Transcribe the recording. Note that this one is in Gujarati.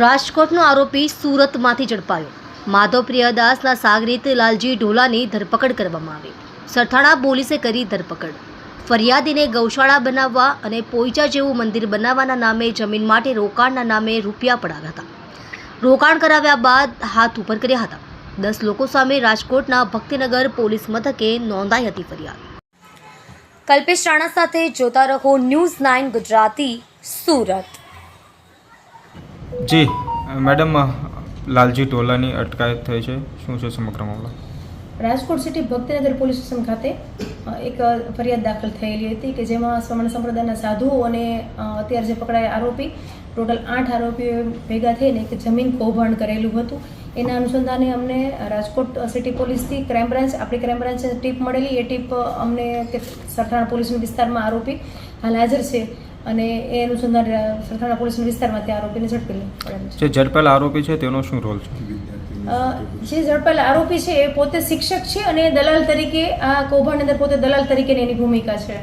રાજકોટનો આરોપી સુરતમાંથી ઝડપાયો. માધવ પ્રિયદાસના સાગરીત લાલજી ઢોલાની ધરપકડ કરવામાં આવી. સરથાણા પોલીસે કરી ધરપકડ. ફરિયાદીને ગૌશાળા બનાવવા અને પોઈચા જેવું મંદિર બનાવવાના નામે જમીન માટે રોકાણના નામે રૂપિયા પડાવ્યા હતા. રોકાણ કરાવ્યા બાદ હાથ ઉપર કર્યા હતા. દસ લોકો સામે રાજકોટના ભક્તિનગર પોલીસ મથકે નોંધાઈ હતી ફરિયાદ. કલ્પેશ રાણા સાથે જોતા રહો ન્યૂઝ નાઇન ગુજરાતી સુરત. જી, મેડમ, લાલજી ટોલાની અટકાયત થઈ છે. શું છે સમગ્ર મામલો? Rajkot city Bhaktinagar police station ખાતે એક ફરિયાદ દાખલ થયેલી હતી કે જેમાં સ્વર્ણ સંપ્રદાયના સાધુઓ અને અત્યારે જે પકડાયેલા આરોપી, ટોટલ આઠ આરોપીઓ ભેગા થઈને એક જમીન કૌભાંડ કરેલું હતું. એના અનુસંધાને અમને રાજકોટ સિટી પોલીસથી ક્રાઇમ બ્રાન્ચ, આપણી ક્રાઇમ બ્રાન્ચને ટીપ મળેલી. એ ટીપ અમને કે સરથાણા પોલીસના વિસ્તારમાં આરોપી હાલ હાજર છે. અને એ અનુસંધાન સરથાણા પોલીસ વિસ્તારમાં તે આરોપીને ઝડપી જે ઝડપાયેલા આરોપી છે તેનો શું રોલ છે? જે ઝડપાયેલા આરોપી છે એ પોતે શિક્ષક છે અને દલાલ તરીકે આ કૌભાંડ અંદર પોતે દલાલ તરીકેની એની ભૂમિકા છે.